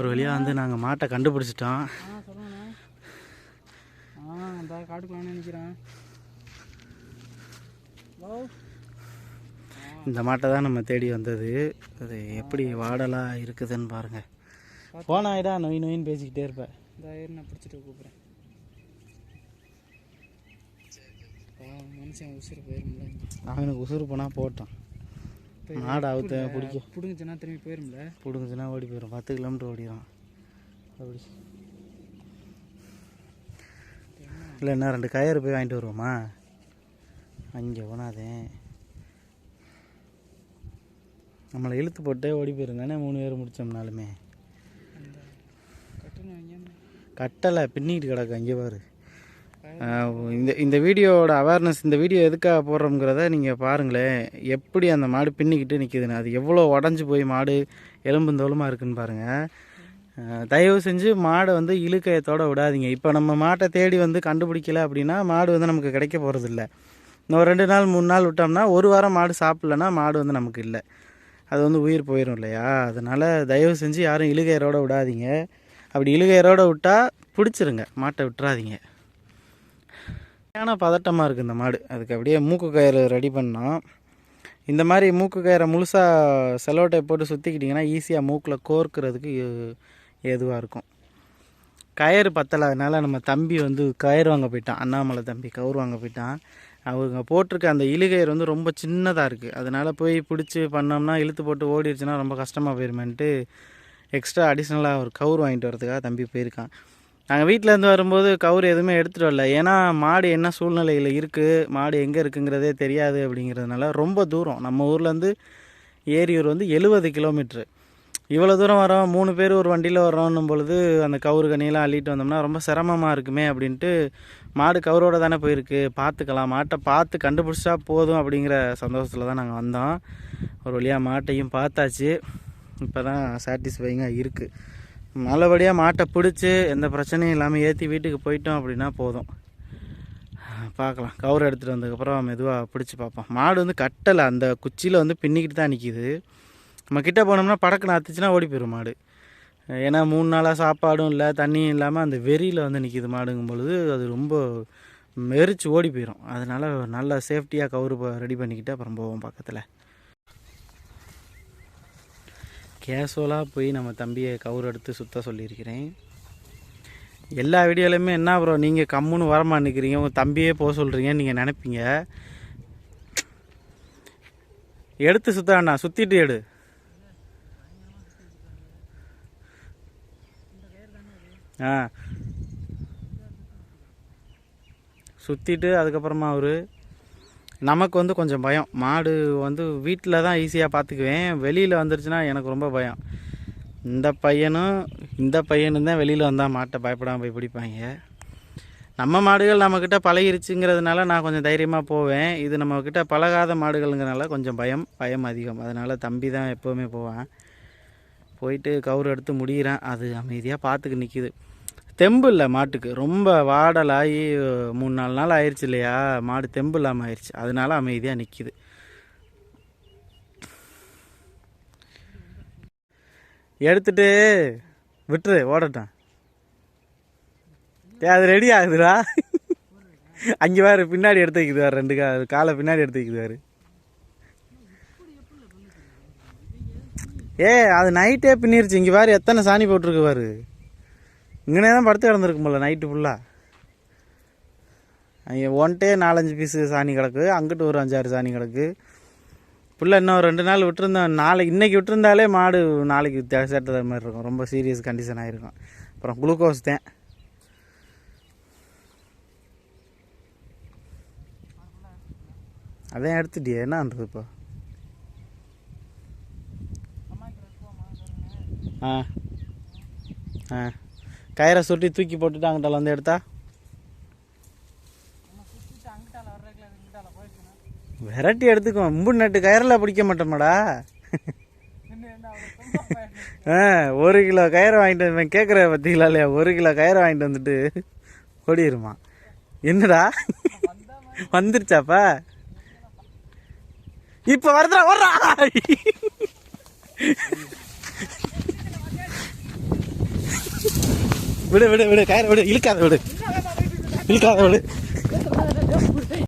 ஒரு வழியாக வந்து நாங்கள் மாட்டை கண்டுபிடிச்சிட்டோம். காட்டுக்குள்ளான்னு நினைக்கிறேன். இந்த மாட்டை தான் நம்ம தேடி வந்தது. அது எப்படி வாடலாக இருக்குதுன்னு பாருங்கள் போனாயிடா நொய் நொயின்னு பேசிக்கிட்டே இருப்பேன் இந்த ஐயர் நான் பிடிச்சிட்டு கூப்பிட்றேன். மனுஷன் உசுறு போயிரும்ல. அவனுக்கு உசுறு போனால் போட்டோம். மாடு அவுத்த பிடிக்க. பிடுங்குச்சுன்னா திரும்பி போயிரும்ல? பிடுங்குச்சுன்னா ஓடி போயிடும் பத்து கிலோமீட்டர் ஓடிடும் அப்படி. இல்லை என்ன ரெண்டு கயிறு போய் வாங்கிட்டு வருவோமா? அங்கே போனாதே. நம்மளை இழுத்து போட்டே ஓடி போயிருந்தானே மூணு பேர் வாங்கியாம கட்டலை பின்னிட்டு கிடக்கு அங்கே பாரு. இந்த இந்த வீடியோவோட அவேர்னஸ் இந்த வீடியோ எதுக்காக போடுறோங்கிறத நீங்கள் பாருங்களேன். எப்படி அந்த மாடு பின்னிக்கிட்டு நிற்கிதுன்னு அது எவ்வளோ உடஞ்சி போய் மாடு எலும்பு தோலுமாக இருக்குன்னு பாருங்கள் தயவு செஞ்சு மாடை வந்து இழுக்கயத்தோட விடாதீங்க. இப்போ நம்ம மாட்டை தேடி வந்து கண்டுபிடிக்கல அப்படின்னா மாடு வந்து நமக்கு கிடைக்க போகிறதில்ல இன்னும் ரெண்டு நாள் மூணு நாள் விட்டோம்னா ஒரு வாரம் மாடு சாப்பிட்லன்னா மாடு வந்து நமக்கு இல்லை. அது வந்து உயிர் போயிடும் இல்லையா? அதனால் தயவு செஞ்சு யாரும் இழுகையரோட விடாதீங்க. அப்படி இழுகையரோட விட்டால் பிடிச்சிருங்க. மாட்டை விட்டுறாதீங்க. ஏன்னா பதட்டமாக இருக்குது இந்த மாடு. அதுக்கு அப்படியே மூக்கு கயிறு ரெடி பண்ணோம் இந்த மாதிரி மூக்கு கயிறை முழுசாக செலோட்டை போட்டு சுற்றிக்கிட்டிங்கன்னா ஈஸியாக மூக்கில் கோர்க்கிறதுக்கு ஏதுவாக இருக்கும். கயிறு பத்தலாதனால அதனால் நம்ம தம்பி வந்து கயிறு வாங்க போயிட்டான். அண்ணாமலை தம்பி கவுர் வாங்க போயிட்டான். அவங்க போட்டிருக்க அந்த இழுகயிறு வந்து ரொம்ப சின்னதாக இருக்குது அதனால் போய் பிடிச்சி பண்ணோம்னா இழுத்து போட்டு ஓடிடுச்சுன்னா ரொம்ப கஷ்டமாக போயிருமேன்ட்டு எக்ஸ்ட்ரா அடிஷ்னலாக ஒரு கவுர் வாங்கிட்டு வரதுக்காக தம்பி போயிருக்கான். நாங்கள் வீட்டிலேருந்து வரும்போது கவுர் எதுவுமே எடுத்துகிட்டு வரல. ஏன்னா மாடு என்ன சூழ்நிலையில் இருக்குது மாடு எங்கே இருக்குங்கிறதே தெரியாது அப்படிங்கிறதுனால ரொம்ப தூரம். நம்ம ஊர்லேருந்து ஏரியூர் வந்து எழுபது கிலோமீட்ரு இவ்வளோ தூரம் வரோம் மூணு பேர் ஒரு வண்டியில் வரோன்னும் பொழுது அந்த கவுரு கனியெல்லாம் அள்ளிட்டு வந்தோம்னா ரொம்ப சிரமமாக இருக்குமே அப்படின்ட்டு மாடு கவுரோட தானே போயிருக்கு. பார்த்துக்கலாம் மாட்டை பார்த்து கண்டுபிடிச்சா போதும் அப்படிங்கிற சந்தோஷத்தில் தான் நாங்கள் வந்தோம். ஒரு வழியாக மாட்டையும் பார்த்தாச்சு இப்போ தான் சாட்டிஸ்ஃபைங்காக இருக்குது நல்லபடியாக மாட்டை பிடிச்சி எந்த பிரச்சனையும் இல்லாமல் ஏற்றி வீட்டுக்கு போயிட்டோம் அப்படின்னா போதும். பார்க்கலாம். கவுர் எடுத்துகிட்டு வந்ததுக்கப்புறம் மெதுவாக பிடிச்சி பார்ப்போம். மாடு வந்து கட்டலை. அந்த குச்சியில் வந்து பின்னிக்கிட்டு தான் நிற்கிது நம்ம கிட்டே போனோம்னா படக்குன்னு அத்துச்சுன்னா ஓடி போயிடும் மாடு. ஏன்னா மூணு நாளாக சாப்பாடும் இல்லை தண்ணியும் இல்லாமல் அந்த வெறியில் வந்து நிற்கிது மாடுங்கும் பொழுது அது ரொம்ப மெரிச்சு ஓடி போயிடும் அதனால் நல்லா சேஃப்டியாக கவுரு ரெடி பண்ணிக்கிட்டு அப்புறம் போவோம் பக்கத்தில். கேஷுவலாக போய் நம்ம தம்பியை கவுர் எடுத்து சுத்த சொல்லியிருக்கிறேன். எல்லா வீடியோலையுமே என்ன ப்ரோ நீங்கள் கம்முன்னு வரமா நிற்கிறீங்க உங்கள் தம்பியே போக சொல்கிறீங்கன்னு நீங்கள் நினைப்பீங்க. எடுத்து சுத்த வேண்டாம் சுற்றிட்டு எடு. ஆ. சுற்றிட்டு அதுக்கப்புறமா அவர் நமக்கு வந்து கொஞ்சம் பயம். மாடு வந்து வீட்டில் தான் ஈஸியாக பார்த்துக்குவேன் வெளியில் வந்துருச்சுன்னா எனக்கு ரொம்ப பயம். இந்த பையனும் இந்த பையனும் தான் வெளியில் வந்தால் மாட்டை பயப்படாமல் போய் பிடிப்பாங்க. நம்ம மாடுகள் நம்மக்கிட்ட பழகிருச்சுங்கிறதுனால நான் கொஞ்சம் தைரியமாக போவேன். இது நம்மக்கிட்ட பழகாத மாடுகள்ங்கிறனால கொஞ்சம் பயம் பயம் அதிகம். அதனால் தம்பி தான் எப்போவுமே போவேன். போயிட்டு கவுர் எடுத்து முடிகிறேன் அது அமைதியாக பார்த்துக்கு நிற்கிது தெம்பு இல்லை மாட்டுக்கு. ரொம்ப வாடலாகி மூணு நாலு நாள் ஆயிடுச்சு இல்லையா? மாடு தெம்பு இல்லாமல் ஆயிடுச்சு அதனால அமைதியாக நிற்கிது எடுத்துட்டு விட்டுரு ஓடட்டான் டேய் அது ரெடி ஆகுதுடா. அங்கே வேறு பின்னாடி எடுத்து வைக்குது வேறு ரெண்டு கா காலை பின்னாடி எடுத்து வைக்குது வேறு ஏ அது நைட்டே பின்னிருச்சு. இங்கே வேறு எத்தனை சாணி போட்டிருக்கு பாரு. இங்கனே தான் படுத்து கிடந்திருக்கும் போல நைட்டு ஃபுல்லாக அங்கே ஒன்ட்டே நாலஞ்சு பீஸு சாணி கிடக்கு அங்கிட்டு ஒரு அஞ்சாறு சாணி கிடக்கு. புள்ள இன்னும் ரெண்டு நாள் விட்டுருந்தோம் நாளைக்கு இன்றைக்கி விட்டுருந்தாலே மாடு நாளைக்கு தே- மாதிரி இருக்கும். ரொம்ப சீரியஸ் கண்டிஷன் ஆகிருக்கும் அப்புறம் குளுக்கோஸ் தான். அதான் எடுத்துட்டியே? என்னன்றது இப்போ? ஆ. ஆ. கயிறை சுட்டி தூக்கி போட்டுட்டு அங்கிட்டால வந்து எடுத்தா? வெரைட்டி விரட்டி எடுத்துக்கோ. மும்பு நட்டு கயிறில் பிடிக்க மாட்டோமாடா. ஆ ஒரு கிலோ கயிறு வாங்கிட்டு வந்து கேட்குற பார்த்தீங்களா இல்லையா? ஒரு கிலோ கயிறு வாங்கிட்டு வந்துட்டு ஓடிடுமா என்னடா? வந்துருச்சாப்பா? இப்போ வருதுடா வர்றா விடு விடு விடு கயிறு விடு இழுக்காத விடு இழுக்காத விடு